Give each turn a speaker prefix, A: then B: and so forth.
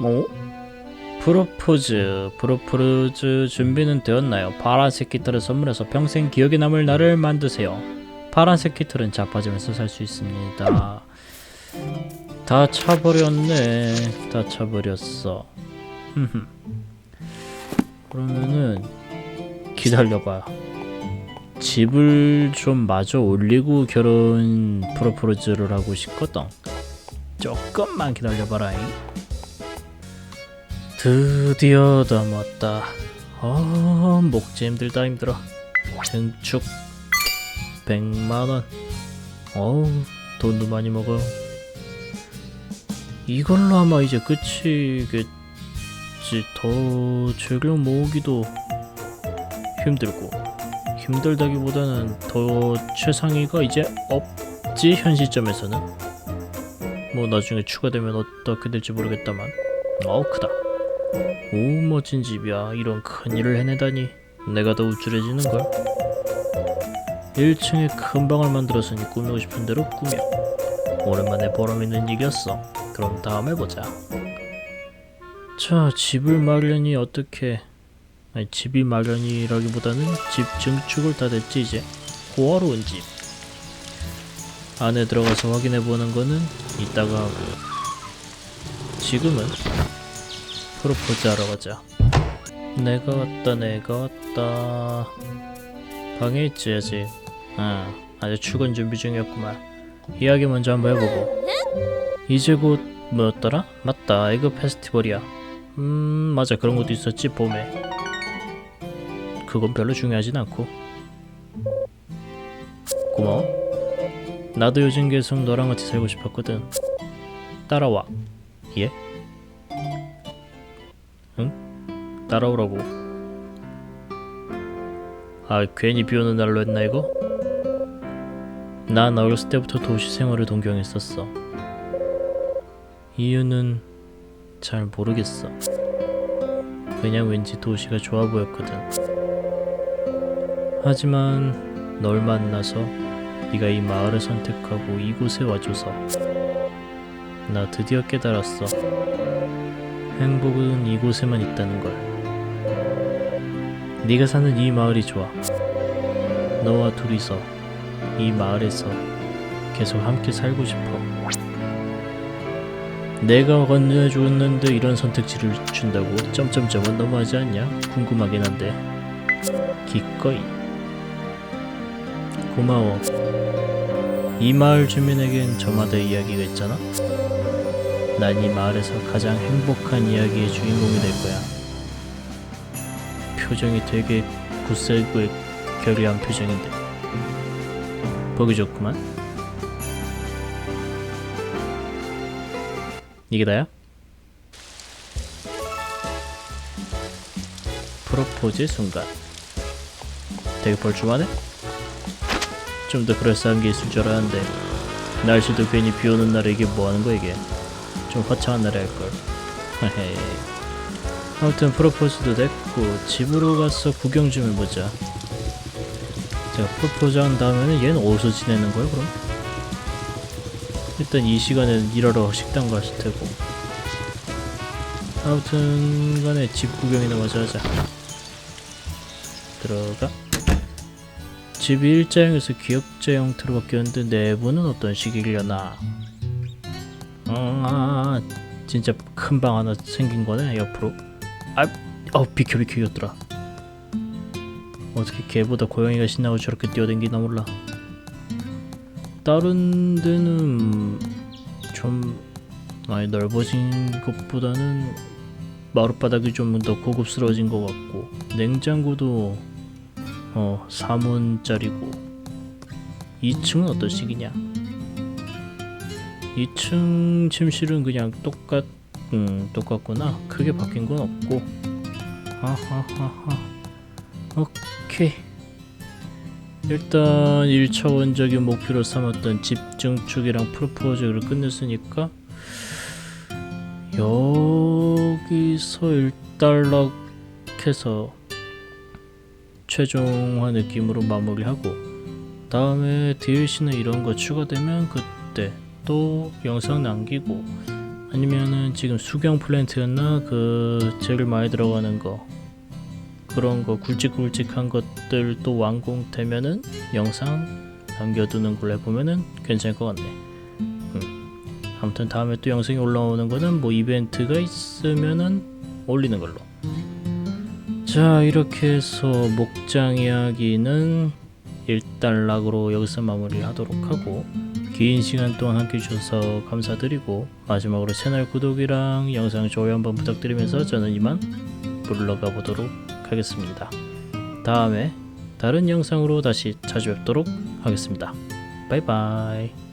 A: 뭐? 프로포즈, 프로포즈 준비는 되었나요? 파란색 깃털을 선물해서 평생 기억에 남을 날을 만드세요. 파란색 깃털은 자빠지면서 살 수 있습니다. 다 차버렸네. 다 차버렸어. 그러면은 기다려봐. 집을 좀 마저 올리고 결혼 프로포즈를 하고 싶거든. 조금만 기다려봐라. 드디어 담았다. 아, 목재 힘들다 힘들어. 증축 100만 원. 어우, 돈도 많이 먹어. 이걸로 아마 이제 끝이겠지. 더 재료 모으기도 힘들고 힘들다기보다는 더 최상위가 이제 없지 현 시점에서는. 뭐 나중에 추가되면 어떻게 될지 모르겠다만. 어우 크다. 오 멋진 집이야. 이런 큰일을 해내다니 내가 더 우쭐해지는걸? 1층에 큰 방을 만들었으니 꾸미고 싶은 대로 꾸며. 오랜만에 보람있는 일이었어. 그럼 다음에 보자. 자 집을 마련이 어떻게? 아니 집이 마련이라기보다는 집 증축을 다 됐지 이제. 호화로운 집. 안에 들어가서 확인해보는 거는 이따가 하고. 지금은 프로포즈 하러 가자. 내가 왔다, 내가 왔다. 방에 있지, 아직. 아, 아직 출근 준비 중이었구만. 이야기 먼저 한번 해보고. 이제 곧 뭐였더라? 맞다, 에그 페스티벌이야. 음, 맞아, 그런 것도 있었지, 봄에. 그건 별로 중요하진 않고. 고마워. 나도 요즘 계속 너랑 같이 살고 싶었거든. 따라와. 예? 따라오라고. 아, 괜히 비 오는 날로 했나 이거? 난 어렸을 때부터 도시 생활을 동경했었어. 이유는 잘 모르겠어. 그냥 왠지 도시가 좋아 보였거든. 하지만 널 만나서 네가 이 마을을 선택하고 이곳에 와줘서 나 드디어 깨달았어. 행복은 이곳에만 있다는 걸. 네가 사는 이 마을이 좋아. 너와 둘이서 이 마을에서 계속 함께 살고 싶어. 내가 건네줬는데 이런 선택지를 준다고 점점점은 너무하지 않냐? 궁금하긴 한데 기꺼이 고마워. 이 마을 주민에겐 저마다의 이야기가 있잖아. 난 이 마을에서 가장 행복한 이야기의 주인공이 될 거야. 표정이 되게 굳세고 결의한 표정인데 보기 좋구만. 이게 다야? 프로포즈의 순간. 되게 벌쭘하네? 좀 더 그럴싸한 게 있을 줄 알았는데 날씨도 괜히 비 오는 날에 이게 뭐 하는 거야 이게 좀 화창한 날에 할걸 아무튼 프로포즈도 됐고 집으로 가서 구경 좀 해보자. 제가 프로포즈 한 다음에는 얘는 어디서 지내는 거야 그럼? 일단 이 시간에는 일하러 식당 갔을 테고. 아무튼 간에 집 구경이나 먼저 하자. 들어가. 집이 일자형에서 기역자 형태로 바뀌었는데 내부는 어떤 식이려나 아 진짜 큰 방 하나 생긴 거네 옆으로. 아, 어 비켜 비켜 이것들아 어떻게 개보다 고양이가 신나고 저렇게 뛰어댕기나 몰라. 다른 데는 좀 많이 넓어진 것보다는 마룻바닥이 좀 더 고급스러워진 것 같고 냉장고도 어 3원짜리고. 2층은 어떤 식이냐 2층 침실은 그냥 똑같 음 똑같구나. 크게 바뀐 건 없고. 하하하하. 오케이. 일단 1차원적인 목표로 삼았던 집중 축이랑 프로포즈를 끝냈으니까 여기서 일단락해서 최종화 느낌으로 마무리하고 다음에 DLC는 이런 거 추가되면 그때 또 영상 남기고 아니면은 지금 수경 플랜트였나 그 제일 많이 들어가는 거 그런 거 굵직굵직한 것들 또 완공되면은 영상 남겨두는 걸로 해보면은 괜찮을 것 같네. 음. 아무튼 다음에 또 영상이 올라오는 거는 뭐 이벤트가 있으면은 올리는 걸로. 자 이렇게 해서 목장 이야기는 일단락으로 여기서 마무리하도록 하고 긴 시간 동안 함께 해주셔서 감사드리고 마지막으로 채널 구독이랑 영상 좋아요 한번 부탁드리면서 저는 이만 물러가 보도록 하겠습니다. 다음에 다른 영상으로 다시 찾아뵙도록 하겠습니다. 바이바이.